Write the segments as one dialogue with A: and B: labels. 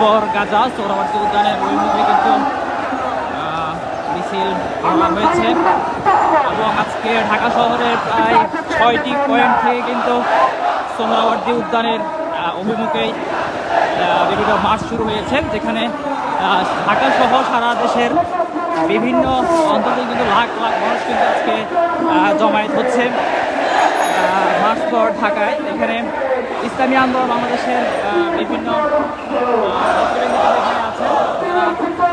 A: পর গাজা সৌরাবাসী উদ্যানের ওই মুখে কিন্তু মিছিল হামলা হয়েছে। এবং আজকে ঢাকা শহরের প্রায় ছয়টি পয়েন্ট থেকে কিন্তু সোমরাবর্দী উদ্যানের অভিমুখেই বিভিন্ন মার্চ শুরু হয়েছে, যেখানে ঢাকা সহ সারা দেশের বিভিন্ন অঞ্চলে কিন্তু লাখ লাখ মানুষ কিন্তু আজকে জমায়েত হচ্ছে। মার্চ পর ঢাকায় এখানে ইসলামী আন্দোলন বাংলাদেশের বিভিন্ন আছেন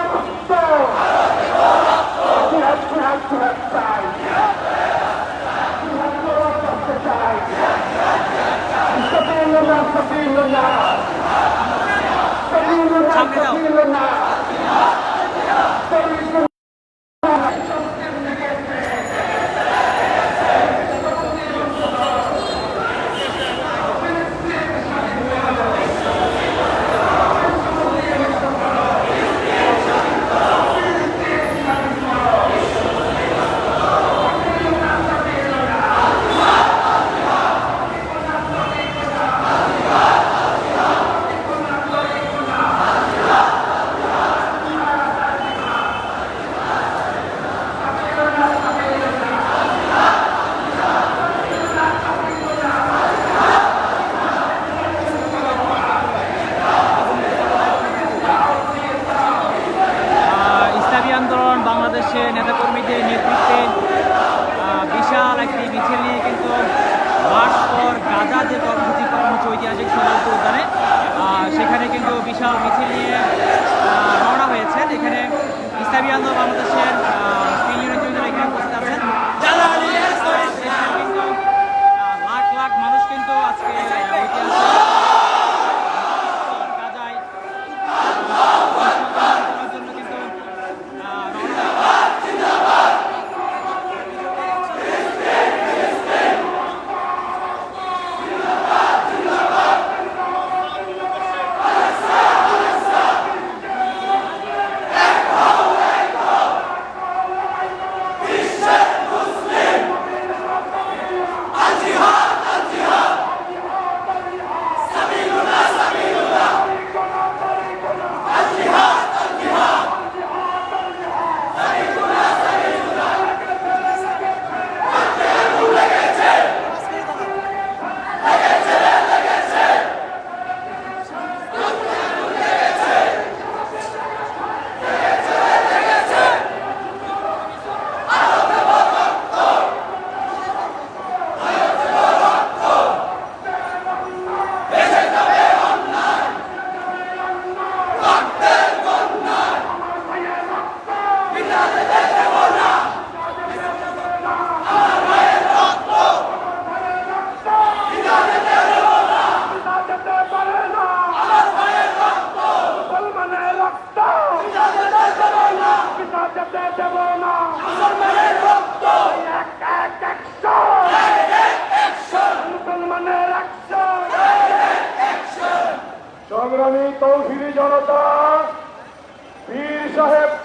B: ใช่ไหม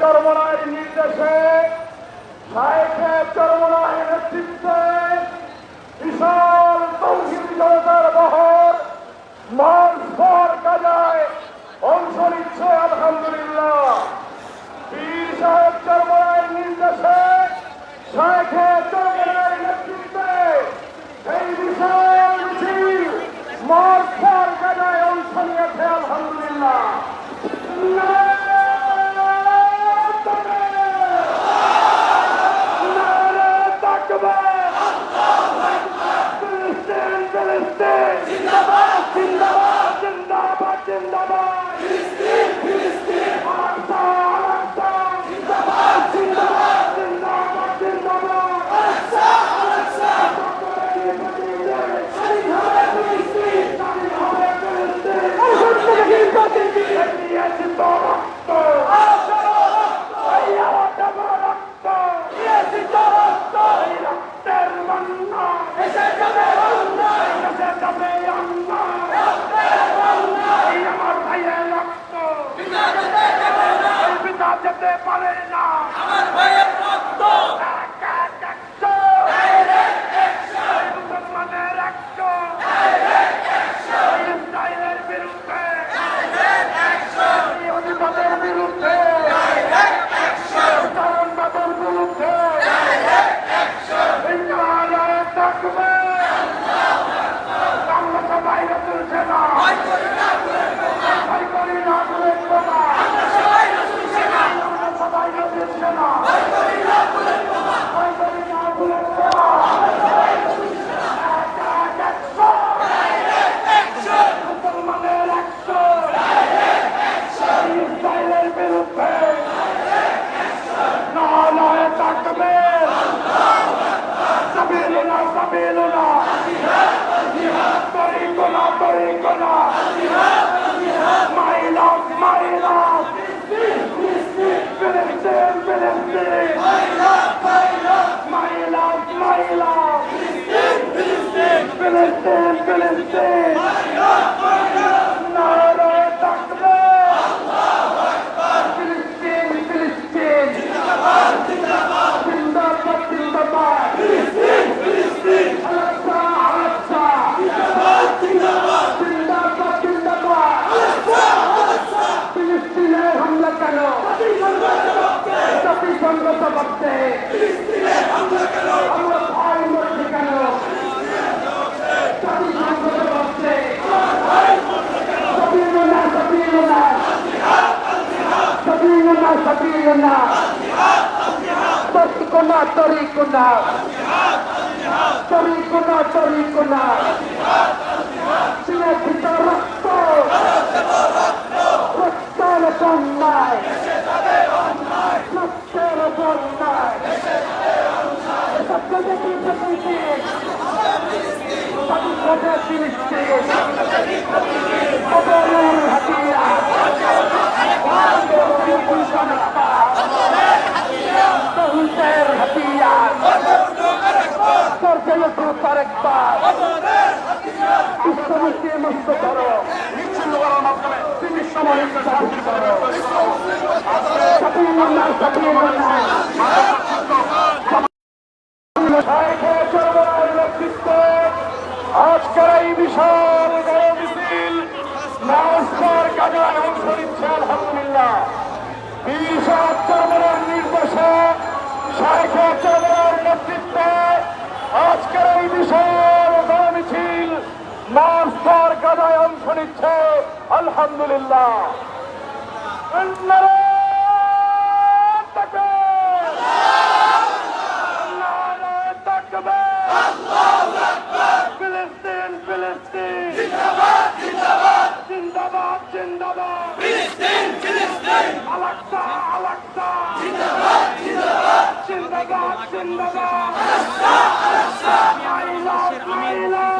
B: চরমনায় নির্দেশে চরমনায় নেতৃত্বে বিশাল তৌহিদ জনতার বহর মানসর কাজায় অংশ নিচ্ছে আলহামদুলিল্লাহ। বীর সাহেব চরমনায় নির্দেশে শাহেখে জবাবতে আমার ভাই মরছে কেন? জাতিসংঘ জবাবতে সবিলনা সবিলনা সবিলনা সবিলনা তরিকুনা তরিকুনা তরিকুনা তরিকুনা সিনেঠিত রক্ত। রক্তের বন্যায় রক্তের বন্যায় সত্যি সত্যি সত্যি ফিলিস্তিন অবরুণ হাতিয়া বহুতের হাতিয়া সরকারি গ্রুপার একবার ইসলামীকে আজকের বিশাল বড় মিছিল নমস্কার কাজায় অংশ নিচ্ছে। আলহামদুলিল্লাহ বিশাল চরমের নির্দেশে শাহেখ চরমের নেতৃত্বে আজকের এই বিশাল বড় মিছিল নমস্কার আলহামদুলিল্লাহ! ফিলিস্তিন ফিলিস্তিন। জিন্দাবাদ জিন্দাবাদ। জিন্দাবাদ জিন্দাবাদ ফিলিস্তিন ফিলিস্তিন আলাক্সা আলাক্সা। জিন্দাবাদ জিন্দাবাদ। জিন্দাবাদ জিন্দাবাদ আলাক্সা। আলাক্সা। মাইলা মাইলা ফিলিস্তিন ফিলিস্তিন